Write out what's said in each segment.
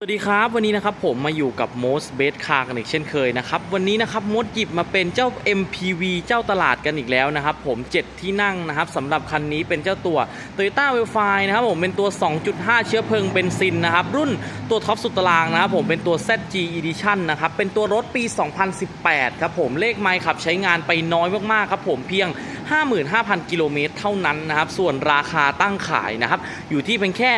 สวัสดีครับ วันนี้นะครับผมมาอยู่กับ Most b e s t Car กันอีกเช่นเคยนะครับ วันนี้นะครับมดหยิบมาเป็นเจ้า MPV เจ้าตลาดกันอีกแล้วนะครับ ผม 7 ที่นั่งนะครับสำหรับคันนี้เป็นเจ้าตัว Toyota w e l f i นะครับผมเป็นตัว 2.5 เชื้อเพลิงเบนซินนะครับ รุ่นตัวท็อปสุดตารางนะครับผมเป็นตัว ZG Edition นะครับ เป็นตัวรถปี 2018 ครับผมเลขไมล์ขับใช้งานไปน้อยมากๆครับผมเพียง 55,000 กิโลเมตรเท่านั้นนะครับ ส่วนราคาตั้งขายนะครับ อยู่ที่เพียงแค่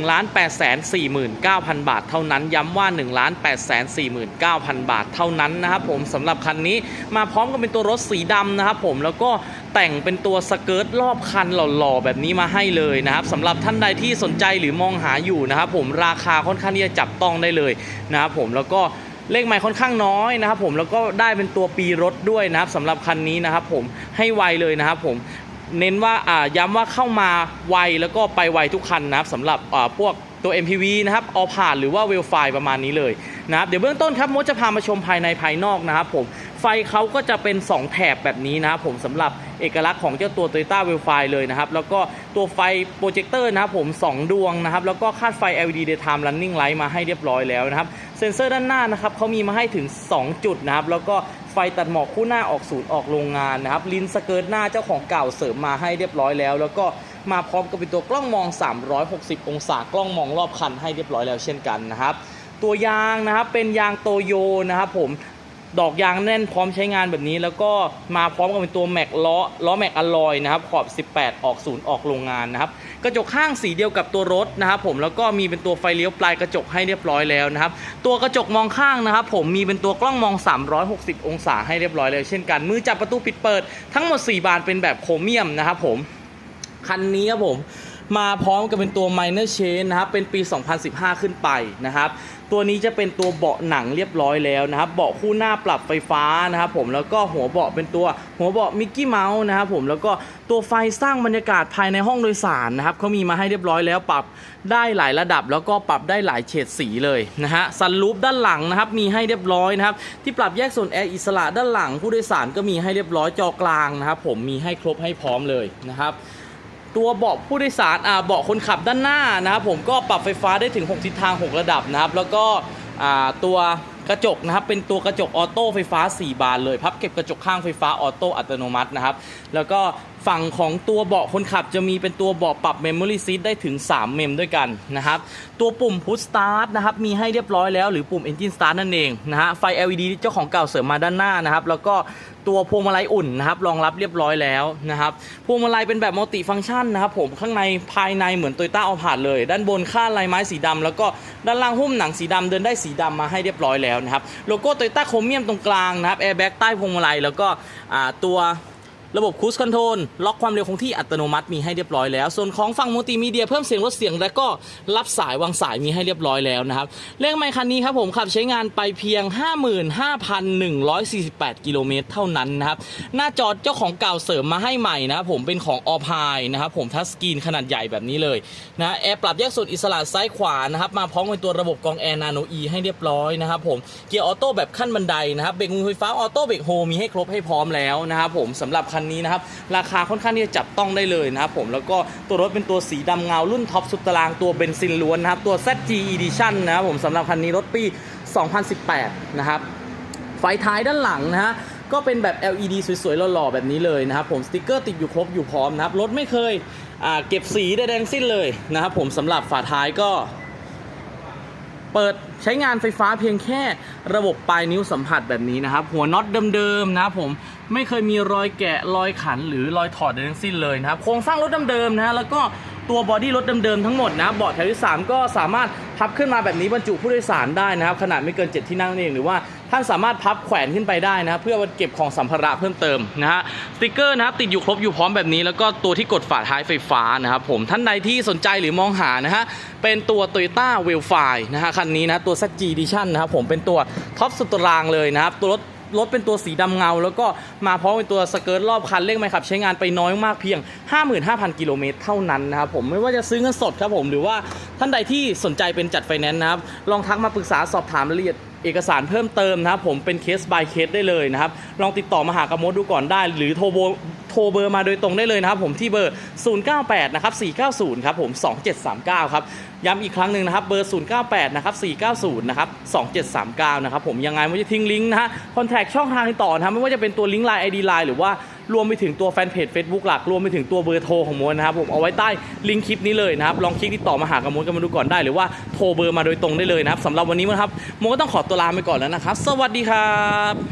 1 8 4 9 0 0 0 บาทเท่านั้น ย้ำว่า 1 8 4 9 0 0 0 บาทเท่านั้นนะครับผมสำหรับคันนี้มาพร้อมกับเป็นตัวรถสีดำนะครับผมแล้วก็แต่งเป็นตัวสเกิร์ตรอบคันหล่อๆ แบบนี้มาให้เลยนะครับสำหรับท่านใดที่สนใจหรือมองหาอยู่นะครับผมราคาค่อนข้างที่จะจับต้องได้เลยนะครับผมแล้วก็ เลขไมล์ค่อนข้างน้อยนะครับผมแล้วก็ได้เป็นตัวปีรถด้วยนะครับสำหรับคันนี้นะครับผมให้ไวเลยนะครับผมเน้นว่าอ่าย้ำว่าเข้ามาไวแล้วก็ไปไวทุกคันนะครับสำหรับอ่าพวกตัว MPV นะครับออผ่านหรือว่าเวลไฟประมาณนี้เลยนะครับเดี๋ยวเบื้องต้นครับมดจะพามาชมภายในภายนอกนะครับผมไฟเขาก็จะเป็น 2 แถบแบบนี้นะครับผมสำหรับเอกลักษณ์ของเจ้าตัว Toyota w e l f i เลยนะครับ แล้วก็ตัวไฟโปรเจคเตอร์นะครับผม 2 ดวงนะครับ แล้วก็คาดไฟ LED daytime running light มาให้เรียบร้อยแล้วนะครับ เซ็นเซอร์ด้านหน้านะครับเขามีมาให้ถึง 2 จุดนะครับ แล้วก็ไฟตัดหมอกคู่หน้าออกศูนย์ออกโรงงานนะครับ ลินสเกิร์ตหน้าเจ้าของเก่าเสริมมาให้เรียบร้อยแล้ว แล้วก็มาพร้อมกับเป็นตัวกล้องมอง 360 องศากล้องมองรอบคันให้เรียบร้อยแล้วเช่นกันนะครับ ตัวยางนะครับเป็นยางโตโยนะครับผมดอกยางแน่นพร้อมใช้งานแบบนี้ แล้วก็มาพร้อมกับเป็นตัวแม็กล้อล้อแม็กอลลอยนะครับขอบ 18 ออกศูนย์ออกโรงงานนะครับ กระจกข้างสีเดียวกับตัวรถนะครับผมแล้วก็มีเป็นตัวไฟเลี้ยวปลายกระจกให้เรียบร้อยแล้วนะครับตัวกระจกมองข้างนะครับผมมีเป็นตัวกล้องมอง 360 องศาให้เรียบร้อยแล้วเช่นกันมือจับประตูปิดเปิด ทั้งหมด 4 บานเป็นแบบโครเมียมนะครับผมคันนี้ครับผม มาพร้อมกับเป็นตัว minor chain นะครับ เป็นปี 2015 ขึ้นไปนะครับ ตัวนี้จะเป็นตัวเบาะหนังเรียบร้อยแล้วนะครับ เบาะคู่หน้าปรับไฟฟ้านะครับผม แล้วก็หัวเบาะเป็นตัวหัวเบาะมิกกี้เมาส์นะครับผม แล้วก็ตัวไฟสร้างบรรยากาศภายในห้องโดยสารนะครับเขามีมาให้เรียบร้อยแล้วปรับได้หลายระดับ แล้วก็ปรับได้หลายเฉดสีเลยนะฮะ ซันรูฟด้านหลังนะครับ มีให้เรียบร้อยนะครับ ที่ปรับแยกส่วนแอร์อิสระด้านหลังผู้โดยสารก็มีให้เรียบร้อย จอกลางนะครับผม มีให้ครบให้พร้อมเลยนะครับ ตัวเบาะผู้โดยสารอ่าเบาะคนขับด้านหน้านะครับผมก็ปรับไฟฟ้าได้ถึง 6 ทิศทาง 6 ระดับนะครับ แล้วก็อ่าตัวกระจกนะครับเป็นตัวกระจกออโต้ไฟฟ้า 4 บานเลยพับเก็บกระจกข้างไฟฟ้าออโต้อัตโนมัตินะครับ แล้วก็ฝั่งของตัวเบาะคนขับจะมีเป็นตัวเบาะปรับเมมโมรี่ซีทได้ถึง 3 เมมด้วยกันนะครับ ตัวปุ่มพุชสตาร์ทนะครับมีให้เรียบร้อยแล้วหรือปุ่ม Engine Start นั่นเองนะฮะไฟ LED เจ้าของเก่าเสริมมาด้านหน้านะครับ แล้วก็ ตัวพวงมาลัยอุ่นนะครับรองรับเรียบร้อยแล้วนะครับพวงมาลัยเป็นแบบมัลติฟังก์ชันนะครับผมข้างในภายในเหมือนโตโยต้าเอาผาดเลย ด้านบนค่าดลายไม้สีดำแล้วก็ด้านล่างหุ้มหนังสีดำเดินได้สีดำมาให้เรียบร้อยแล้วนะครับโลโก้โตโยต้าโครเมียมตรงกลางนะครับแอร์แบ็กใต้พวงมาลัยแล้วก็ตัว ระบบคูสคอนโทรลล็อกความเร็วคงที่อัตโนมัติมีให้เรียบร้อยแล้ว ส่วนของฝั่งมัลติมีเดียเพิ่มเสียงลดเสียงและก็รับสายวางสายมีให้เรียบร้อยแล้วนะครับเลขไมค์คันนี้ครับผมขับใช้งานไปเพียง 55,148 กิโลเมตรเท่านั้นนะครับหน้าจอเจ้าของเก่าเสริมมาให้ใหม่นะครับผมเป็นของออพายนะครับผมทัชสกรีนขนาดใหญ่แบบนี้เลยนะแอร์ปรับแยกส่วนอิสระซ้ายขวานะครับมาพร้อมกับตัวระบบกองแอร์นาโนอีให้เรียบร้อยนะครับผมเกียร์ออโต้แบบขั้นบันไดนะครับเบรกมือไฟฟ้าออโต้เบรกโฮมีให้ครบให้พร้อมแล้วนะครับผมสำหรับคันนี้นะครับราคาค่อนข้างที่จะจับต้องได้เลยนะครับผมแล้วก็ตัวรถเป็นตัวสีดำเงารุ่นท็อปสุดตารางตัวเบนซินล้วนนะครับตัว ZG Edition นะครับผมสำหรับคันนี้รถปี 2018 นะครับไฟท้ายด้านหลังนะฮะก็เป็นแบบ LED สวยๆหล่อๆแบบนี้เลยนะครับผมสติกเกอร์ติดอยู่ครบอยู่พร้อมนะครับรถไม่เคยเก็บสีใดๆทั้งสิ้นเลยนะครับผมสำหรับฝาท้ายก็ เปิดใช้งานไฟฟ้าเพียงแค่ระบบปลายนิ้วสัมผัสแบบนี้นะครับ หัวน็อตเดิมๆนะครับผม ไม่เคยมีรอยแกะรอยขันหรือรอยถอดใดทั้งสิ้นเลยนะครับโครงสร้างรถเดิมๆนะฮะแล้วก็ตัวบอดี้รถเดิมๆทั้งหมดนะเบาะแถวที่ 3 ก็สามารถพับขึ้นมาแบบนี้บรรจุผู้โดยสารได้นะครับ ขนาดไม่เกิน 7 ที่นั่งนั่นเองหรือว่าท่านสามารถพับแขวนขึ้นไปได้นะเพื่อเก็บของสัมภาระเพิ่มเติมนะฮะสติกเกอร์นะครับติดอยู่ครบอยู่พร้อมแบบนี้ แล้วก็ตัวที่กดฝาท้ายไฟฟ้านะครับผมท่านใดที่สนใจหรือมองหานะฮะเป็นตัว Toyota w e l f i นะฮะคันนี้นะตัว ZG Edition นะครับผมเป็นตัวท็อปสุดตารางเลยนะครับตัวรถ รถเป็นตัวสีดำเงา แล้วก็มาพร้อมเป็นตัวสเกิร์ตรอบคันเร่งไหมครับ ใช้งานไปน้อยมากเพียง 55,000 กิโลเมตรเท่านั้นนะครับผมไม่ว่าจะซื้อเงินสดครับผมหรือว่าท่านใดที่สนใจเป็นจัดไฟแนนซ์นะครับลองทักมาปรึกษาสอบถามรายละเอียดเอกสารเพิ่มเติมนะครับผมเป็นเคส by เคสได้เลยนะครับ ลองติดต่อมาหากระมดดูก่อนได้ หรือโทรโบ โทรเบอร์มาโดยตรงได้เลยนะครับผมที่เบอร์ 098 นะครับ 490 ครับผม 2739 ครับย้ำอีกครั้งหนึ่งนะครับเบอร์ 098 นะครับ 490 นะครับ 2739 นะครับผมยังไงผมจะทิ้งลิงก์นะฮะคอนแทคช่องทางติดต่อนะครับไม่ว่าจะเป็นตัวลิงก์ไลน์ ID ไลน์หรือว่ารวมไปถึงตัวแฟนเพจ Facebook หลัก รวมไปถึงตัวเบอร์โทรของมดนะครับผมเอาไว้ใต้ลิงก์คลิปนี้เลยนะครับ ลองคลิกติดต่อมาหากับมดกันมาดูก่อนได้ หรือว่าโทรเบอร์มาโดยตรงได้เลยนะครับสำหรับวันนี้นะครับมดก็ต้องขอตัวลาไปก่อนแล้วนะครับ สวัสดีครับ